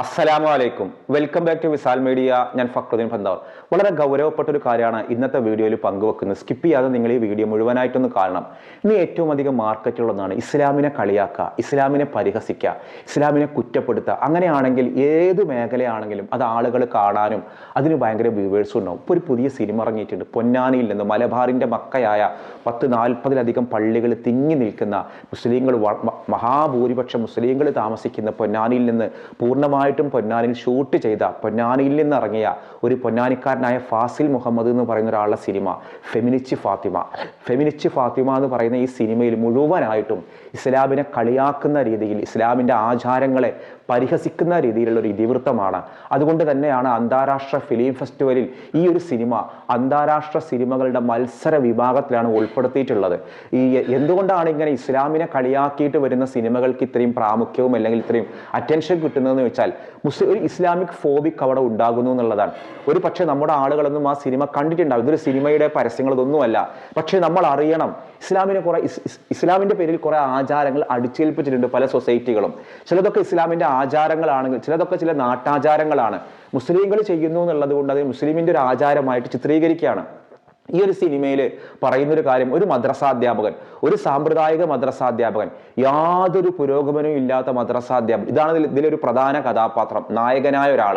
അസ്സലാമു അലൈക്കും welcome back to Visal media ഞാൻ ഫക്രുദ്ദീൻ പന്താവ് വളരെ ഗൗരവപ്പെട്ട ഒരു കാര്യമാണ് ഇന്നത്തെ വീഡിയോയിൽ പങ്കുവെക്കുന്നത്. സ്കിപ്പ് ചെയ്യാതെ നിങ്ങൾ ഈ വീഡിയോ മുഴുവനായിട്ടൊന്ന് കാണണം. ഇന്ന് ഏറ്റവും അധികം മാർക്കറ്റുള്ളതാണ് ഇസ്ലാമിനെ കളിയാക്കുക ഇസ്ലാമിനെ പരിഹസിക്കുക ഇസ്ലാമിനെ കുറ്റപ്പെടുത്തുക. അങ്ങനെയാണെങ്കിൽ ഏത് മേഖലയാണെങ്കിലും അത് ആളുകൾ കാണാനും അതിന് ഭയങ്കര വ്യൂവേഴ്സും ഉണ്ടാവും. ഇപ്പോൾ ഒരു പുതിയ സിനിമ ഇറങ്ങിയിട്ടുണ്ട്. പൊന്നാനിയിൽ നിന്ന് മലബാറിന്റെ മക്കയായ പത്ത് നാൽപ്പതിലധികം പള്ളികൾ തിങ്ങി നിൽക്കുന്ന മുസ്ലിങ്ങൾ മഹാഭൂരിപക്ഷം മുസ്ലിങ്ങൾ താമസിക്കുന്ന പൊന്നാനിയിൽ നിന്ന് പൂർണമായിട്ടും പൊന്നാനിയിൽ ഷൂട്ട് ചെയ്ത പൊന്നാനിയിൽ നിന്നിറങ്ങിയ ഒരു പൊന്നാനിക്കാരനായ ഫാസിൽ മുഹമ്മദ് എന്ന് പറയുന്ന ഒരാളുടെ സിനിമ ഫെമിനിച്ച് ഫാത്തിമ. ഫെമിനിച്ച് ഫാത്തിമ എന്ന് പറയുന്ന ഈ സിനിമയിൽ മുഴുവനായിട്ടും ഇസ്ലാമിനെ കളിയാക്കുന്ന രീതിയിൽ ഇസ്ലാമിന്റെ ആചാരങ്ങളെ പരിഹസിക്കുന്ന രീതിയിലുള്ള ഒരു ഇതിവൃത്തമാണ്. അതുകൊണ്ട് തന്നെയാണ് അന്താരാഷ്ട്ര ഫിലിം ഫെസ്റ്റിവലിൽ ഈ ഒരു സിനിമ അന്താരാഷ്ട്ര സിനിമകളുടെ മത്സര വിഭാഗത്തിലാണ് ഉൾപ്പെടുത്തിയിട്ടുള്ളത്. ഈ എന്തുകൊണ്ടാണ് ഇങ്ങനെ ഇസ്ലാമിനെ കളിയാക്കിയിട്ട് വരുന്ന സിനിമകൾക്ക് ഇത്രയും പ്രാമുഖ്യവും അല്ലെങ്കിൽ ഇത്രയും അറ്റൻഷൻ കിട്ടുന്നതെന്ന് വെച്ചാൽ മുസ്ലിം ഒരു ഇസ്ലാമിക് ഫോബിക് അവിടെ ഉണ്ടാകുന്നു എന്നുള്ളതാണ്. ഒരു പക്ഷേ നമ്മുടെ ആളുകളൊന്നും ആ സിനിമ കണ്ടിട്ടുണ്ടാവും ഇതൊരു സിനിമയുടെ പരസ്യങ്ങൾ ഇതൊന്നുമല്ല. പക്ഷേ നമ്മൾ അറിയണം ഇസ്ലാമിനെ കുറെ ഇസ്- ഇസ്- ഇസ്ലാമിന്റെ പേരിൽ കുറേ ആചാരങ്ങൾ അടിച്ചേൽപ്പിച്ചിട്ടുണ്ട് പല സൊസൈറ്റികളും ചിലതൊക്കെ ഇസ്ലാമിന്റെ ആചാരങ്ങളാണെങ്കിൽ ചിലതൊക്കെ ചില നാട്ടാചാരങ്ങളാണ്. മുസ്ലിങ്ങൾ ചെയ്യുന്നു എന്നുള്ളത് കൊണ്ട് അത് മുസ്ലിമിന്റെ ഒരു ആചാരമായിട്ട് ചിത്രീകരിക്കുകയാണ്. ഈ ഒരു സിനിമയിൽ പറയുന്ന ഒരു കാര്യം ഒരു മദ്രസാധ്യാപകൻ ഒരു സാമ്പ്രദായിക മദ്രസാധ്യാപകൻ യാതൊരു പുരോഗമനവും ഇല്ലാത്ത മദ്രസാധ്യാപകൻ. ഇതാണ് ഇതിലൊരു പ്രധാന കഥാപാത്രം നായകനായ ഒരാൾ.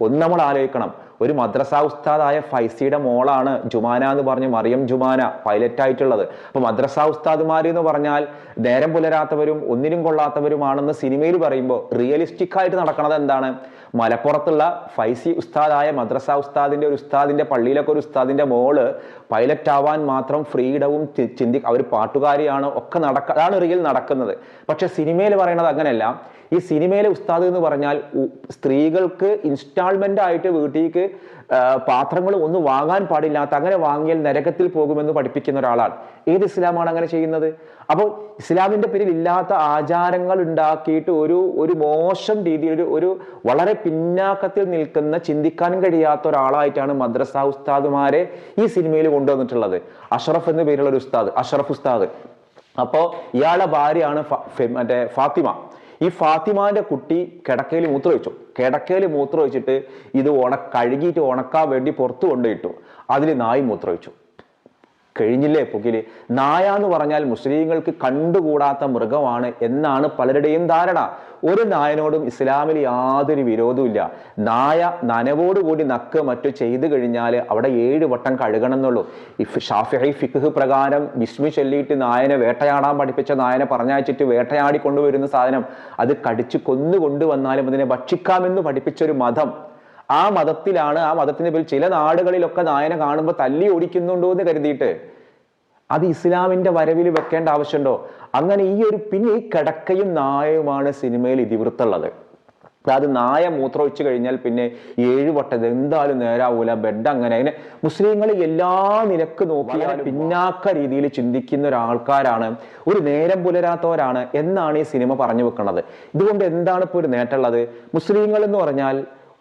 ഒന്ന് നമ്മൾ ആലോചിക്കണം. ഒരു മദ്രസ ഉസ്താദായ ഫൈസിയുടെ മോളാണ് ജുമാന എന്ന് പറഞ്ഞ് മറിയം ജുമാന പൈലറ്റ് ആയിട്ടുള്ളത്. അപ്പൊ മദ്രസ ഉസ്താദുമാർ എന്ന് പറഞ്ഞാൽ നേരം പുലരാത്തവരും ഒന്നിനും കൊള്ളാത്തവരുമാണെന്ന് സിനിമയിൽ പറയുമ്പോൾ റിയലിസ്റ്റിക് ആയിട്ട് നടക്കുന്നത് എന്താണ്? മലപ്പുറത്തുള്ള ഫൈസി ഉസ്താദായ മദ്രസ ഉസ്താദിന്റെ ഒരു ഉസ്താദിന്റെ പള്ളിയിലൊക്കെ ഒരു ഉസ്താദിന്റെ മോൾ പൈലറ്റ് ആവാൻ മാത്രം ഫ്രീഡവും ചിന്തി അവർ പാട്ടുകാരിയാണ് ഒക്കെ നടക്ക അതാണ് റിയൽ നടക്കുന്നത്. പക്ഷെ സിനിമയിൽ പറയുന്നത് അങ്ങനെയല്ല. ഈ സിനിമയിലെ ഉസ്താദ് എന്ന് പറഞ്ഞാൽ സ്ത്രീകൾക്ക് ഇൻസ്റ്റാൾമെന്റ് ആയിട്ട് വീട്ടിലേക്ക് പാത്രങ്ങൾ ഒന്നും വാങ്ങാൻ പാടില്ലാത്ത അങ്ങനെ വാങ്ങിയാൽ നരകത്തിൽ പോകുമെന്ന് പഠിപ്പിക്കുന്ന ഒരാളാണ്. ഏത് ഇസ്ലാമാണ് അങ്ങനെ ചെയ്യുന്നത്? അപ്പോൾ ഇസ്ലാമിന്റെ പേരിൽ ഇല്ലാത്ത ആചാരങ്ങൾ ഉണ്ടാക്കിയിട്ട് ഒരു ഒരു മോശം രീതിയിൽ ഒരു വളരെ പിന്നാക്കത്തിൽ നിൽക്കുന്ന ചിന്തിക്കാൻ കഴിയാത്ത ഒരാളായിട്ടാണ് മദ്രസ ഉസ്താദുമാരെ ഈ സിനിമയിൽ കൊണ്ടുവന്നിട്ടുള്ളത്. അഷറഫ് എന്ന പേരുള്ള ഒരു ഉസ്താദ് അഷറഫ് ഉസ്താദ്. അപ്പോൾ ഇയാളെ ഭാര്യയാണ് മറ്റേ ഫാത്തിമ. ഈ ഫാത്തിമാന്റെ കുട്ടി കിടക്കയിൽ മൂത്രമൊഴിച്ചു. കിടക്കയിൽ മൂത്രമൊഴിച്ചിട്ട് ഇത് ഉണ കഴുകിയിട്ട് ഉണക്കാൻ വേണ്ടി പുറത്തു കൊണ്ടുപോയിട്ടു. അതിൽ നായി മൂത്രമൊഴിച്ചു. കഴിഞ്ഞില്ലേ പുകിൽ? നായ എന്ന് പറഞ്ഞാൽ മുസ്ലിങ്ങൾക്ക് കണ്ടുകൂടാത്ത മൃഗമാണ് എന്നാണ് പലരുടെയും ധാരണ. ഒരു നായനോടും ഇസ്ലാമിൽ യാതൊരു വിരോധവും നായ നനവോടുകൂടി നക്ക് മറ്റു ചെയ്തു കഴിഞ്ഞാൽ അവിടെ ഏഴ് വട്ടം കഴുകണം എന്നുള്ളൂ ഷാഫി ഫിഖ് പ്രകാരം വിസ്മി ചൊല്ലിയിട്ട് നായനെ വേട്ടയാടാൻ പഠിപ്പിച്ച നായനെ പറഞ്ഞയച്ചിട്ട് വേട്ടയാടി കൊണ്ടുവരുന്ന സാധനം അത് കടിച്ചു കൊന്നു കൊണ്ടുവന്നാലും അതിനെ ഭക്ഷിക്കാമെന്ന് പഠിപ്പിച്ച ഒരു മതം. ആ മതത്തിലാണ് ആ മതത്തിന്റെ പേരിൽ ചില നാടുകളിലൊക്കെ നായനെ കാണുമ്പോൾ തല്ലി ഓടിക്കുന്നുണ്ടോ എന്ന് കരുതിയിട്ട് അത് ഇസ്ലാമിന്റെ വരവിൽ വെക്കേണ്ട ആവശ്യമുണ്ടോ? അങ്ങനെ ഈ ഒരു പിന്നെ ഈ കിടക്കയും നായയുമാണ് സിനിമയിൽ ഇതിവൃത്തുള്ളത് അതായത് നായ മൂത്രമൊഴിച്ചു കഴിഞ്ഞാൽ പിന്നെ ഏഴ് വട്ടത് എന്തായാലും നേരാവൂല ബെഡ് അങ്ങനെ. അങ്ങനെ മുസ്ലിങ്ങൾ എല്ലാ നിലയ്ക്ക് നോക്കിയാൽ പിന്നാക്ക രീതിയിൽ ചിന്തിക്കുന്ന ഒരാൾക്കാരാണ്. ഒരു നേരം പുലരാത്തവരാണ് എന്നാണ് ഈ സിനിമ പറഞ്ഞു വെക്കുന്നത് ഇതുകൊണ്ട് എന്താണ് ഇപ്പോൾ ഒരു നേട്ടമുള്ളത്? മുസ്ലിങ്ങൾ എന്ന് പറഞ്ഞാൽ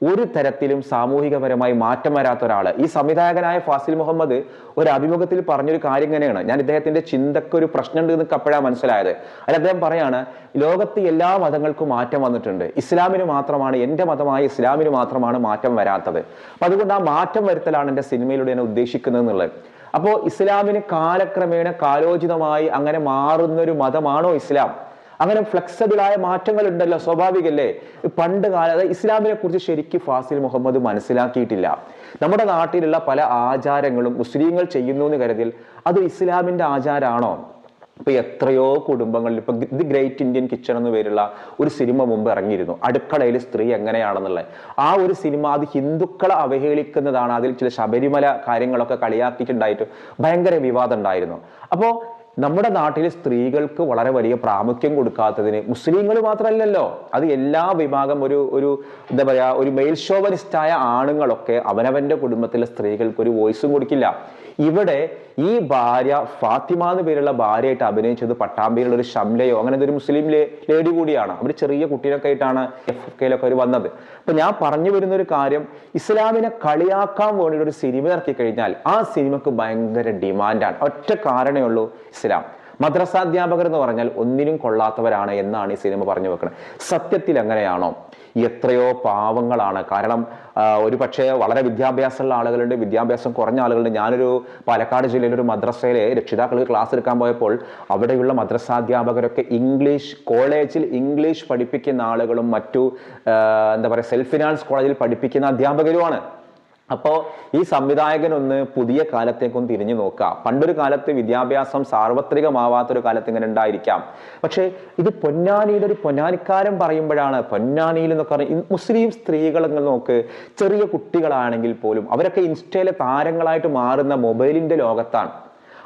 ഒരു തരത്തിലും സാമൂഹികപരമായി മാറ്റം വരാത്ത ഒരാൾ ഈ സംവിധായകനായ ഫാസിൽ മുഹമ്മദ് ഒരു അഭിമുഖത്തിൽ പറഞ്ഞൊരു കാര്യം ഇങ്ങനെയാണ്. ഞാൻ ഇദ്ദേഹത്തിന്റെ ചിന്തക്ക് ഒരു പ്രശ്നമുണ്ട് എന്ന് അപ്പോഴാണ് മനസ്സിലായത്. അല്ല അദ്ദേഹം പറയാണ് ലോകത്ത് എല്ലാ മതങ്ങൾക്കും മാറ്റം വന്നിട്ടുണ്ട്. ഇസ്ലാമിന് മാത്രമാണ് എന്റെ മതമായ ഇസ്ലാമിന് മാത്രമാണ് മാറ്റം വരാത്തത്. അപ്പൊ അതുകൊണ്ട് ആ മാറ്റം വരുത്തലാണ് എന്റെ സിനിമയിലൂടെ ഞാൻ ഉദ്ദേശിക്കുന്നത് എന്നുള്ളത്. അപ്പോൾ ഇസ്ലാമിന് കാലക്രമേണ കാലോചിതമായി അങ്ങനെ മാറുന്ന ഒരു മതമാണോ ഇസ്ലാം? അങ്ങനെ ഫ്ലെക്സിബിൾ ആയ മാറ്റങ്ങൾ ഉണ്ടല്ലോ സ്വാഭാവികല്ലേ? പണ്ട് കാല ഇസ്ലാമിനെ കുറിച്ച് ശരിക്കും ഫാസിൽ മുഹമ്മദ് മനസ്സിലാക്കിയിട്ടില്ല. നമ്മുടെ നാട്ടിലുള്ള പല ആചാരങ്ങളും മുസ്ലിങ്ങൾ ചെയ്യുന്നു എന്ന് കരുതിൽ അത് ഇസ്ലാമിന്റെ ആചാരമാണോ? ഇപ്പൊ എത്രയോ കുടുംബങ്ങളിൽ ഇപ്പൊ ദി ഗ്രേറ്റ് ഇന്ത്യൻ കിച്ചൺ എന്ന് പേരുള്ള ഒരു സിനിമ മുമ്പ് ഇറങ്ങിയിരുന്നു. അടുക്കളയിൽ സ്ത്രീ എങ്ങനെയാണെന്നുള്ളത്. ആ ഒരു സിനിമ അത് ഹിന്ദുക്കളെ അവഹേളിക്കുന്നതാണ്. അതിൽ ചില ശബരിമല കാര്യങ്ങളൊക്കെ കളിയാക്കിയിട്ടുണ്ടായിട്ട് ഭയങ്കര വിവാദം ഉണ്ടായിരുന്നു. അപ്പോൾ നമ്മുടെ നാട്ടിൽ സ്ത്രീകൾക്ക് വളരെ വലിയ പ്രാമുഖ്യം കൊടുക്കാത്തതിന് മുസ്ലിങ്ങൾ മാത്രമല്ലല്ലോ. അത് എല്ലാ വിഭാഗം ഒരു ഒരു എന്താ പറയുക ഒരു മെയിൽ ആണുങ്ങളൊക്കെ അവനവന്റെ കുടുംബത്തിലെ സ്ത്രീകൾക്ക് ഒരു വോയിസും കൊടുക്കില്ല. ഇവിടെ ഈ ഭാര്യ ഫാത്തിമ എന്ന് പേരുള്ള ഭാര്യയായിട്ട് അഭിനയിച്ചത് പട്ടാമ്പിയിലുള്ള ഒരു ഷംലയോ അങ്ങനെ ഒരു മുസ്ലിം ലേഡി കൂടിയാണ്. അവർ ചെറിയ കുട്ടികളൊക്കെ ആയിട്ടാണ് എഫ് കെയിലൊക്കെ അവർ വന്നത്. അപ്പൊ ഞാൻ പറഞ്ഞു വരുന്ന ഒരു കാര്യം ഇസ്ലാമിനെ കളിയാക്കാൻ വേണ്ടിയിട്ട് ഒരു സിനിമ ഇറക്കി കഴിഞ്ഞാൽ ആ സിനിമക്ക് ഭയങ്കര ഡിമാൻഡാണ് ഒറ്റ കാരണമേ ഉള്ളൂ ഇസ്ലാം. മദ്രസാധ്യാപകർ എന്ന് പറഞ്ഞാൽ ഒന്നിനും കൊള്ളാത്തവരാണ് എന്നാണ് ഈ സിനിമ പറഞ്ഞു വെക്കുന്നത് സത്യത്തിൽ അങ്ങനെയാണോ എത്രയോ പാവങ്ങളാണ്. കാരണം ഒരു പക്ഷേ വളരെ വിദ്യാഭ്യാസമുള്ള ആളുകളുണ്ട് വിദ്യാഭ്യാസം കുറഞ്ഞ ആളുകളുണ്ട്. ഞാനൊരു പാലക്കാട് ജില്ലയിലെ ഒരു മദ്രസയിലെ രക്ഷിതാക്കൾക്ക് ക്ലാസ് എടുക്കാൻ പോയപ്പോൾ അവിടെയുള്ള മദ്രസാധ്യാപകരൊക്കെ ഇംഗ്ലീഷ് കോളേജിൽ ഇംഗ്ലീഷ് പഠിപ്പിക്കുന്ന ആളുകളും മറ്റു എന്താ പറയുക സെൽഫ് ഫിനാൻസ് കോളേജിൽ പഠിപ്പിക്കുന്ന അധ്യാപകരുമാണ്. അപ്പോൾ ഈ സംവിധായകനൊന്ന് പുതിയ കാലത്തേക്കൊന്ന് തിരിഞ്ഞു നോക്കുക. പണ്ടൊരു കാലത്ത് വിദ്യാഭ്യാസം സാർവത്രികമാവാത്തൊരു കാലത്ത് ഇങ്ങനെ ഉണ്ടായിരിക്കാം. പക്ഷേ ഇത് പൊന്നാനിയുടെ ഒരു പൊന്നാനിക്കാരൻ പറയുമ്പോഴാണ് പൊന്നാനിയിൽ എന്നൊക്കെ പറഞ്ഞാൽ മുസ്ലിം സ്ത്രീകൾ നോക്ക് ചെറിയ കുട്ടികളാണെങ്കിൽ പോലും അവരൊക്കെ ഇൻസ്റ്റയിലെ താരങ്ങളായിട്ട് മാറുന്ന മൊബൈലിന്റെ ലോകത്താണ്.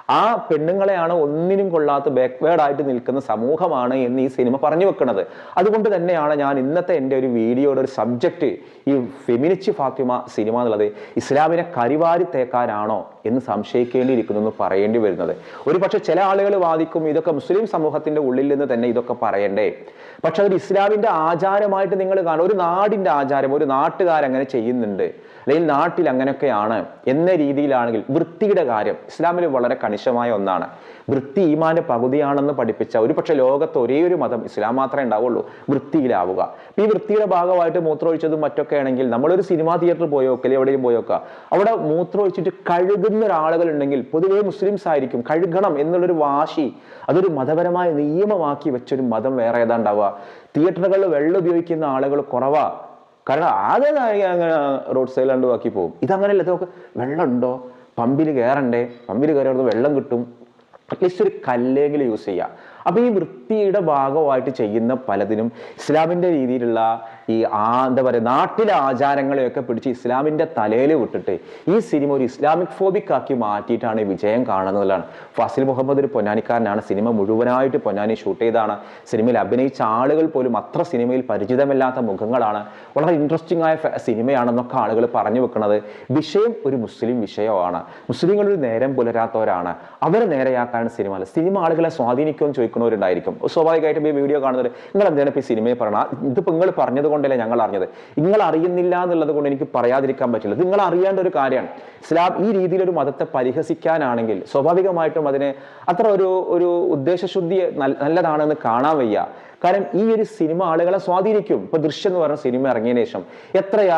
ആ പെണ്ണുങ്ങളെയാണ് ഒന്നിനും കൊള്ളാത്ത ബാക്ക്വേർഡ് ആയിട്ട് നിൽക്കുന്ന സമൂഹമാണ് എന്ന് ഈ സിനിമ പറഞ്ഞു വെക്കുന്നത് അതുകൊണ്ട് തന്നെയാണ് ഞാൻ ഇന്നത്തെ എന്റെ ഒരു വീഡിയോയുടെ ഒരു സബ്ജക്റ്റ് ഈ ഫെമിനിച്ച് ഫാത്തിമ സിനിമ എന്നുള്ളത് ഇസ്ലാമിനെ കരിവാരി തേക്കാനാണോ എന്ന് സംശയിക്കേണ്ടിയിരിക്കുന്നു എന്ന് പറയേണ്ടി വരുന്നത്. ഒരു പക്ഷെ ചില ആളുകൾ വാദിക്കും ഇതൊക്കെ മുസ്ലിം സമൂഹത്തിന്റെ ഉള്ളിൽ നിന്ന് തന്നെ ഇതൊക്കെ പറയണ്ടേ? പക്ഷെ അതൊരു ഇസ്ലാമിന്റെ ആചാരമായിട്ട് നിങ്ങൾ കാണും. ഒരു നാടിന്റെ ആചാരം ഒരു നാട്ടുകാരങ്ങനെ ചെയ്യുന്നുണ്ട്. അല്ലെങ്കിൽ നാട്ടിൽ അങ്ങനെയൊക്കെയാണ് എന്ന രീതിയിലാണെങ്കിൽ വൃത്തിയുടെ കാര്യം ഇസ്ലാമിൽ വളരെ കണിശമായ ഒന്നാണ്. വൃത്തി ഈമാന്റെ പകുതിയാണെന്ന് പഠിപ്പിച്ച ഒരു പക്ഷെ ലോകത്ത് ഒരേ ഒരു മതം ഇസ്ലാം മാത്രമേ ഉണ്ടാവുള്ളൂ. വൃത്തിയിലാവുക. ഈ വൃത്തിയുടെ ഭാഗമായിട്ട് മൂത്രമൊഴിച്ചതും മറ്റൊക്കെ ആണെങ്കിൽ നമ്മളൊരു സിനിമാ തിയേറ്ററിൽ പോയോക്കെ അല്ലെങ്കിൽ എവിടെയും പോയോക്ക അവിടെ മൂത്രമൊഴിച്ചിട്ട് കഴുകുന്ന ഒരാളുകൾ ഉണ്ടെങ്കിൽ പൊതുവേ മുസ്ലിംസ് ആയിരിക്കും കഴുകണം എന്നുള്ളൊരു വാശി അതൊരു മതപരമായ നിയമമാക്കി വെച്ചൊരു മതം വേറെ ഏതാ ഉണ്ടാവുക തിയേറ്ററുകളിൽ വെള്ളം ഉപയോഗിക്കുന്ന ആളുകൾ കുറവാ. കാരണം ആകെ അങ്ങനെ റോഡ് സൈഡിൽ ബാക്കി പോകും. ഇതങ്ങനെയല്ല ഇതൊക്കെ നോക്ക് വെള്ളം ഉണ്ടോ പമ്പിൽ കയറണ്ടേ പമ്പിൽ കയറുന്നത് വെള്ളം കിട്ടും. അറ്റ്ലീസ്റ്റ് ഒരു കല്ലെങ്കിലും യൂസ് ചെയ്യുക അപ്പൊ ഈ വൃത്തിയുടെ ഭാഗമായിട്ട് ചെയ്യുന്ന പലതിനും ഇസ്ലാമിന്റെ രീതിയിലുള്ള ഈ ആ എന്താ പറയുക നാട്ടിലെ ആചാരങ്ങളെയൊക്കെ പിടിച്ച് ഇസ്ലാമിന്റെ തലയിൽ വിട്ടിട്ട് ഈ സിനിമ ഒരു ഇസ്ലാമിക് ഫോബിക് ആക്കി മാറ്റിയിട്ടാണ് വിജയം കാണുന്നതിലാണ് ഫസിൽ മുഹമ്മദ് ഒരു പൊന്നാനിക്കാരനാണ്. സിനിമ മുഴുവനായിട്ട് പൊന്നാനി ഷൂട്ട് ചെയ്താണ്. സിനിമയിൽ അഭിനയിച്ച ആളുകൾ പോലും അത്ര സിനിമയിൽ പരിചിതമല്ലാത്ത മുഖങ്ങളാണ്. വളരെ ഇൻട്രസ്റ്റിംഗ് ആയ സിനിമയാണെന്നൊക്കെ ആളുകൾ പറഞ്ഞു വെക്കുന്നത്. വിഷയം ഒരു മുസ്ലിം വിഷയമാണ്. മുസ്ലിങ്ങൾ ഒരു നേരം പുലരാത്തവരാണ്. അവരെ നേരെയാക്കാനാണ് സിനിമ. അല്ല സിനിമ ആളുകളെ സ്വാധീനിക്കുമെന്ന് ചോദിക്കുന്നവരുണ്ടായിരിക്കും. സ്വാഭാവികമായിട്ടും ഈ വീഡിയോ കാണുന്നവർ നിങ്ങൾ എന്താണ് ഇപ്പോൾ ഈ സിനിമയെ പറഞ്ഞാൽ ഇതിപ്പോൾ നിങ്ങൾ പറഞ്ഞത് കൊണ്ടല്ലേ ഞങ്ങൾ അറിഞ്ഞത്? നിങ്ങൾ അറിയുന്നില്ല എന്നുള്ളത് കൊണ്ട് എനിക്ക് പറയാതിരിക്കാൻ പറ്റില്ല. നിങ്ങൾ അറിയേണ്ട ഒരു കാര്യമാണ്. ഇസ്ലാം ഈ രീതിയിലൊരു മതത്തെ പരിഹസിക്കാനാണെങ്കിൽ സ്വാഭാവികമായിട്ടും അതിനെ അത്ര ഒരു ഒരു ഉദ്ദേശശുദ്ധി നല്ലതാണെന്ന് കാണാൻ വയ്യ. കാരണം ഈ ഒരു സിനിമ ആളുകളെ സ്വാധീനിക്കും. ഇപ്പൊ ദൃശ്യം എന്ന് പറഞ്ഞ സിനിമ ഇറങ്ങിയതിനു ശേഷം എത്രയാ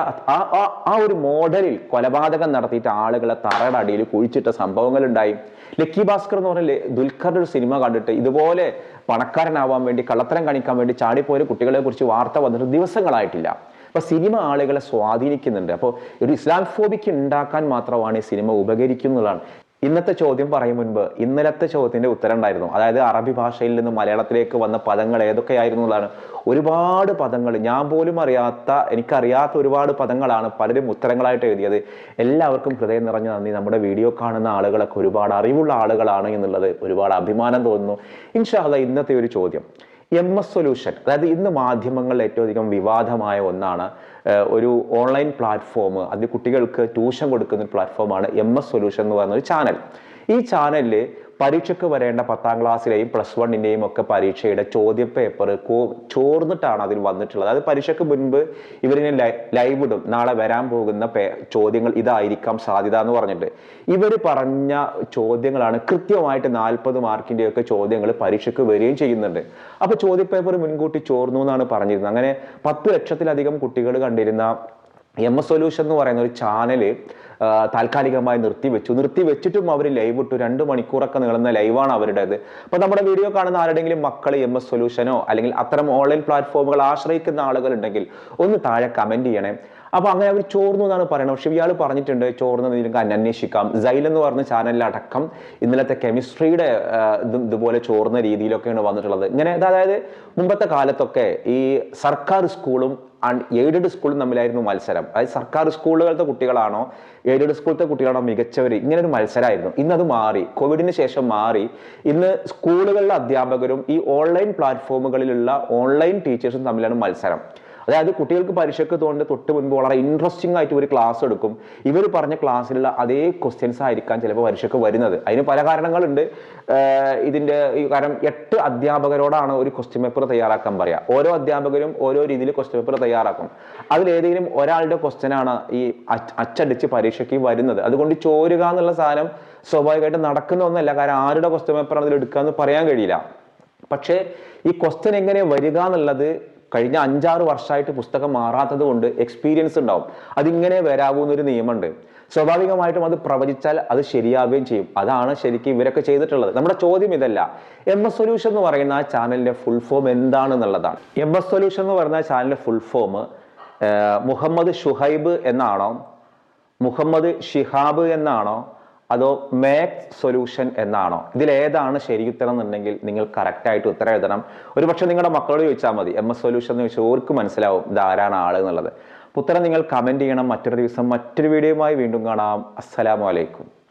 ആ ഒരു മോഡലിൽ കൊലപാതകം നടത്തിയിട്ട് ആളുകളെ തറയുടെ അടിയിൽ കുഴിച്ചിട്ട സംഭവങ്ങൾ ഉണ്ടായി ലക്കി ഭാസ്കർ എന്ന് പറഞ്ഞ ദുൽഖറിന്റെ ഒരു സിനിമ കണ്ടിട്ട് ഇതുപോലെ പണക്കാരനാവാൻ വേണ്ടി കള്ളത്തരം കാണിക്കാൻ വേണ്ടി ചാടിപ്പോയ കുട്ടികളെ കുറിച്ച് വാർത്ത വന്നിട്ട് ദിവസങ്ങളായിട്ടില്ല. അപ്പൊ സിനിമ ആളുകളെ സ്വാധീനിക്കുന്നുണ്ട്. അപ്പോൾ ഒരു ഇസ്ലാം ഫോബിക്ക് ഉണ്ടാക്കാൻ മാത്രമാണ് ഈ സിനിമ ഉപകരിക്കുന്നതാണ്. ഇന്നത്തെ ചോദ്യം പറയും മുൻപ് ഇന്നലത്തെ ചോദ്യത്തിന്റെ ഉത്തരം ഉണ്ടായിരുന്നു അതായത് അറബി ഭാഷയിൽ നിന്ന് മലയാളത്തിലേക്ക് വന്ന പദങ്ങൾ ഏതൊക്കെയായിരുന്നു എന്നാണ്. ഒരുപാട് പദങ്ങൾ ഞാൻ പോലും അറിയാത്ത എനിക്കറിയാത്ത ഒരുപാട് പദങ്ങളാണ് പലരും ഉത്തരങ്ങളായിട്ട് എഴുതിയത്. എല്ലാവർക്കും ഹൃദയം നിറഞ്ഞ നന്ദി. നമ്മുടെ വീഡിയോ കാണുന്ന ആളുകളൊക്കെ ഒരുപാട് അറിവുള്ള ആളുകളാണ് എന്നുള്ളത് ഒരുപാട് അഭിമാനം തോന്നുന്നു. ഇൻഷാല്ല ഇന്നത്തെ ഒരു ചോദ്യം. എം എസ് സൊല്യൂഷൻ അതായത് ഇന്ന് മാധ്യമങ്ങളിൽ ഏറ്റവും അധികം വിവാദമായ ഒന്നാണ് ഒരു ഓൺലൈൻ പ്ലാറ്റ്ഫോം അതിൽ കുട്ടികൾക്ക് ട്യൂഷൻ കൊടുക്കുന്ന പ്ലാറ്റ്ഫോമാണ് എം എസ് സൊല്യൂഷൻ എന്ന് പറയുന്ന ഒരു ചാനൽ. ഈ ചാനലിൽ പരീക്ഷയ്ക്ക് വരേണ്ട പത്താം ക്ലാസ്സിലെയും പ്ലസ് വണ്ണിന്റെയും ഒക്കെ പരീക്ഷയുടെ ചോദ്യ പേപ്പർ കോ ചോർന്നിട്ടാണ് അതിൽ വന്നിട്ടുള്ളത്. അത് പരീക്ഷയ്ക്ക് മുൻപ് ഇവരിനെ ലൈവ് ഇടും. നാളെ വരാൻ പോകുന്ന ചോദ്യങ്ങൾ ഇതായിരിക്കാം സാധ്യത എന്ന് പറഞ്ഞിട്ട്. ഇവർ പറഞ്ഞ ചോദ്യങ്ങളാണ് കൃത്യമായിട്ട് നാൽപ്പത് മാർക്കിന്റെയൊക്കെ ചോദ്യങ്ങൾ പരീക്ഷയ്ക്ക് വരികയും ചെയ്യുന്നുണ്ട്. അപ്പോൾ ചോദ്യപേപ്പർ മുൻകൂട്ടി ചോർന്നു എന്നാണ് പറഞ്ഞിരുന്നത്. അങ്ങനെ പത്ത് ലക്ഷത്തിലധികം കുട്ടികൾ കണ്ടിരുന്ന എം എസ് സൊല്യൂഷൻ എന്ന് പറയുന്ന ഒരു ചാനൽ ആ, താൽക്കാലികമായി നിർത്തിവെച്ചു. നിർത്തി വെച്ചിട്ടും അവർ ലൈവ് ഇട്ടു. രണ്ട് മണിക്കൂറൊക്കെ നീളുന്ന ലൈവാണ് അവരുടേത്. അപ്പൊ നമ്മുടെ വീഡിയോ കാണുന്ന ആരുടെങ്കിലും മക്കൾ എം എസ് സൊല്യൂഷനോ അല്ലെങ്കിൽ അത്തരം ഓൺലൈൻ പ്ലാറ്റ്ഫോമുകൾ ആശ്രയിക്കുന്ന ആളുകൾ ഉണ്ടെങ്കിൽ ഒന്ന് താഴെ കമന്റ് ചെയ്യണേ. അപ്പൊ അങ്ങനെ അവർ ചോർന്നു എന്നാണ് പറയുന്നത് പക്ഷെ ഇയാൾ പറഞ്ഞിട്ടുണ്ട് ചോർന്ന് നിങ്ങൾക്ക് അന്വേഷിക്കാം. സൈൽ എന്ന് പറഞ്ഞ ചാനലിലടക്കം ഇന്നലത്തെ കെമിസ്ട്രിയുടെ ഇതും ഇതുപോലെ ചോർന്ന രീതിയിലൊക്കെയാണ് വന്നിട്ടുള്ളത്. ഇങ്ങനെ അതായത് മുമ്പത്തെ കാലത്തൊക്കെ ഈ സർക്കാർ സ്കൂളും എയ്ഡഡ് സ്കൂളും തമ്മിലായിരുന്നു മത്സരം. അതായത് സർക്കാർ സ്കൂളുകളുടെ കുട്ടികളാണോ എയ്ഡഡ് സ്കൂളത്തെ കുട്ടികളാണോ മികച്ചവർ ഇങ്ങനൊരു മത്സരമായിരുന്നു ഇന്ന് അത് മാറി കോവിഡിന് ശേഷം മാറി. ഇന്ന് സ്കൂളുകളിലെ അധ്യാപകരും ഈ ഓൺലൈൻ പ്ലാറ്റ്ഫോമുകളിലുള്ള ഓൺലൈൻ ടീച്ചേഴ്സും തമ്മിലാണ് മത്സരം. അതായത് കുട്ടികൾക്ക് പരീക്ഷയ്ക്ക് തോന്നുന്ന തൊട്ട് മുൻപ് വളരെ ഇൻട്രസ്റ്റിംഗ് ആയിട്ട് ഒരു ക്ലാസ് എടുക്കും. ഇവർ പറഞ്ഞ ക്ലാസ്സിലുള്ള അതേ ക്വസ്റ്റ്യൻസ് ആയിരിക്കാം ചിലപ്പോൾ പരീക്ഷയ്ക്ക് വരുന്നത്. അതിന് പല കാരണങ്ങളുണ്ട്. ഇതിന്റെ കാരണം എട്ട് അധ്യാപകരോടാണ് ഒരു ക്വസ്റ്റ്യൻ പേപ്പർ തയ്യാറാക്കാൻ പറയുക ഓരോ അധ്യാപകരും ഓരോ രീതിയിൽ ക്വസ്റ്റ്യൻ പേപ്പർ തയ്യാറാക്കും. അതിലേതെങ്കിലും ഒരാളുടെ ക്വസ്റ്റ്യനാണ് ഈ അച്ചടിച്ച് പരീക്ഷയ്ക്ക് വരുന്നത്. അതുകൊണ്ട് ചോരുക എന്നുള്ള സാധനം സ്വാഭാവികമായിട്ട് നടക്കുന്ന ഒന്നല്ല. കാരണം ആരുടെ ക്വസ്റ്റ്യൻ പേപ്പർ അതിൽ എടുക്കുക എന്ന് പറയാൻ കഴിയില്ല. പക്ഷേ ഈ ക്വസ്റ്റ്യൻ എങ്ങനെ വരിക എന്നുള്ളത് കഴിഞ്ഞ അഞ്ചാറ് വർഷമായിട്ട് പുസ്തകം മാറാത്തത് കൊണ്ട് എക്സ്പീരിയൻസ് ഉണ്ടാവും. അതിങ്ങനെ വരാവൂ എന്നൊരു നിയമമുണ്ട്. സ്വാഭാവികമായിട്ടും അത് പ്രവചിച്ചാൽ അത് ശരിയാവുകയും ചെയ്യും. അതാണ് ശരിക്കും ഇവരൊക്കെ ചെയ്തിട്ടുള്ളത്. നമ്മുടെ ചോദ്യം ഇതല്ല. എം എസ് സൊല്യൂഷൻ എന്ന് പറയുന്ന ആ ചാനലിന്റെ ഫുൾ ഫോം എന്താണെന്നുള്ളതാണ്. എം എസ് സൊല്യൂഷൻ എന്ന് പറയുന്ന ചാനലിന്റെ ഫുൾ ഫോം മുഹമ്മദ് ഷുഹൈബ് എന്നാണോ? മുഹമ്മദ് ഷിഹാബ് എന്നാണോ? അതോ മാക്സ് സൊല്യൂഷൻ എന്നാണോ? ഇതിൽ ഏതാണ് ശരി ഉത്തരം എന്നുണ്ടെങ്കിൽ നിങ്ങൾ കറക്റ്റായിട്ട് ഉത്തരം എഴുതണം. ഒരു പക്ഷേ നിങ്ങളുടെ മക്കളോട് ചോദിച്ചാൽ മതി എം എസ് സൊല്യൂഷൻ എന്ന് ചോദിച്ചാൽ ഓർക്ക് മനസ്സിലാവും ഇത് ആരാണ് ആൾ എന്നുള്ളത്. ഉത്തരം നിങ്ങൾ കമന്റ് ചെയ്യണം. മറ്റൊരു ദിവസം മറ്റൊരു വീഡിയോയുമായി വീണ്ടും കാണാം. അസ്സലാമു അലൈക്കും.